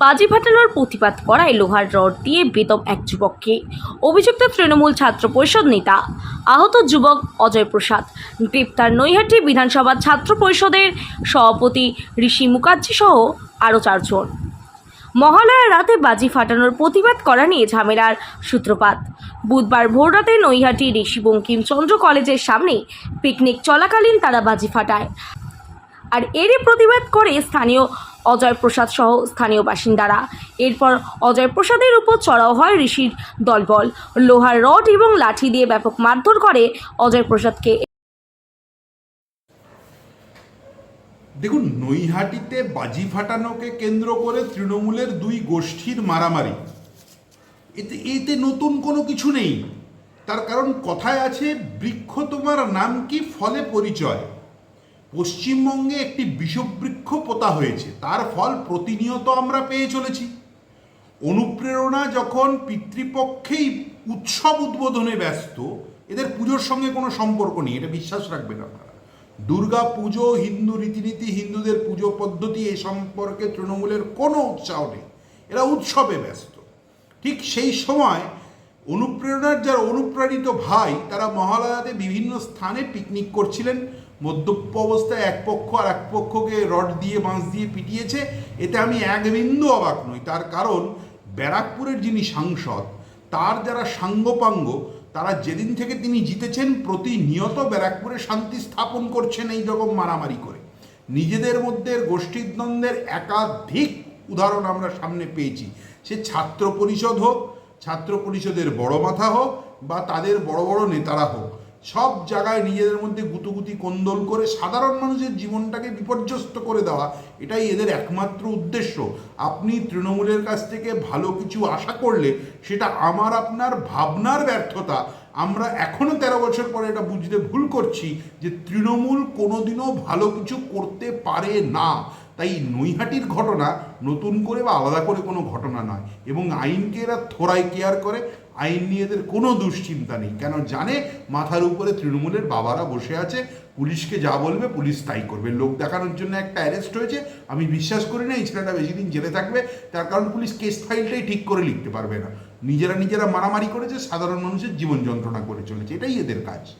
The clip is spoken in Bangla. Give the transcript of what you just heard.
বাজি ফাটানোর প্রতিবাদ করায় লোহার রড দিয়ে বেদম এক যুবককে। অভিযুক্ত তৃণমূল ছাত্র পরিষদ নেতা, আহত যুবক অজয় প্রসাদ। গ্রেপ্তার নৈহাটি বিধানসভা ছাত্র পরিষদের সভাপতি ঋষি মুখার্জি সহ আরও চারজন। মহালয়ার রাতে বাজি ফাটানোর প্রতিবাদ করা নিয়ে ঝামেলার সূত্রপাত। বুধবার ভোররাতে নৈহাটি ঋষি বঙ্কিমচন্দ্র কলেজের সামনে পিকনিক চলাকালীন তারা বাজি ফাটায়। আর এরই প্রতিবাদ করে স্থানীয় অজয় প্রসাদ সহ স্থানীয় বাসিন্দারা। এরপর অজয় প্রসাদের উপর চড়াও হয় ঋষির দলবল। লোহার রড এবং লাঠি দিয়ে ব্যাপক মারধর করে অজয় প্রসাদকে দেখুন, নৈহাটিতে বাজি ফাটানোকে কেন্দ্র করে তৃণমূলের দুই গোষ্ঠীর মারামারি। এতে এতে নতুন কোনো কিছু নেই। তার কারণ কথায় আছে বৃক্ষ তোমার নাম কি, ফলে পরিচয়। পশ্চিমবঙ্গে একটি বিষবৃক্ষ পোতা হয়েছে। তার ফল প্রতিনিয়ত আমরা পেয়ে চলেছি। অনুপ্রেরণা যখন পিতৃপক্ষেই উৎসব উদ্বোধনে ব্যস্ত, এদের পুজোর সঙ্গে কোনো সম্পর্ক নেই, এটা বিশ্বাস রাখবেন আপনারা। দুর্গা পুজো, হিন্দু রীতিনীতি, হিন্দুদের পুজো পদ্ধতি, এ সম্পর্কে তৃণমূলের কোনো উৎসাহ নেই। এরা উৎসবে ব্যস্ত। ঠিক সেই সময় অনুপ্রেরণার যারা অনুপ্রাণিত ভাই, তারা মহালয়াতে বিভিন্ন স্থানে পিকনিক করছিলেন। মদ্যপ অবস্থায় এক পক্ষ আর এক পক্ষকে রড দিয়ে বাঁশ দিয়ে পিটিয়েছে, এতে আমি এক বিন্দু অবাক নই। তার কারণ, ব্যারাকপুরের যিনি সাংসদ, তার যারা সাঙ্গপাঙ্গ, তারা যেদিন থেকে তিনি জিতেছেন, প্রতিনিয়ত ব্যারাকপুরে শান্তি স্থাপন করছেন এই রকম মারামারি করে। নিজেদের মধ্যে গোষ্ঠীদ্বন্দ্বের একাধিক উদাহরণ আমরা সামনে পেয়েছি। সে ছাত্র পরিষদ হোক, ছাত্র পরিষদের বড় মাথা হোক, বা তাদের বড় বড় নেতারা হোক সব জায়গায় নিজেদের মধ্যে গুতুগুতি, কোন্দল করে সাধারণ মানুষের জীবনটাকে বিপর্যস্ত করে দেওয়া, এটাই এদের একমাত্র উদ্দেশ্য। আপনি তৃণমূলের কাছ থেকে ভালো কিছু আশা করলে সেটা আমার আপনার ভাবনার ব্যর্থতা। আমরা এখনও তেরো বছর পরে এটা বুঝতে ভুল করছি যে তৃণমূল কোনোদিনও ভালো কিছু করতে পারে না। তাই নৈহাটির ঘটনা নতুন করে বা আলাদা করে কোনো ঘটনা নয়। এবং আইনকে এরা থোড়াই কেয়ার করে, আইন নিয়ে এদের কোনো দুশ্চিন্তা নেই। কেন জানে? মাথার উপরে তৃণমূলের বাবারা বসে আছে, পুলিশকে যা বলবে পুলিশ তাই করবে। লোক দেখানোর জন্য একটা অ্যারেস্ট হয়েছে, আমি বিশ্বাস করি না, এই ছেলেটা বেশি দিন জেলে থাকবে, তার কারণ পুলিশ কেস ফাইলটাই ঠিক করে লিখতে পারবে না। নিজেরা নিজেরা মারামারি করেছে, সাধারণ মানুষের জীবন যন্ত্রণা করে চলেছে, এটাই এদের কাজ।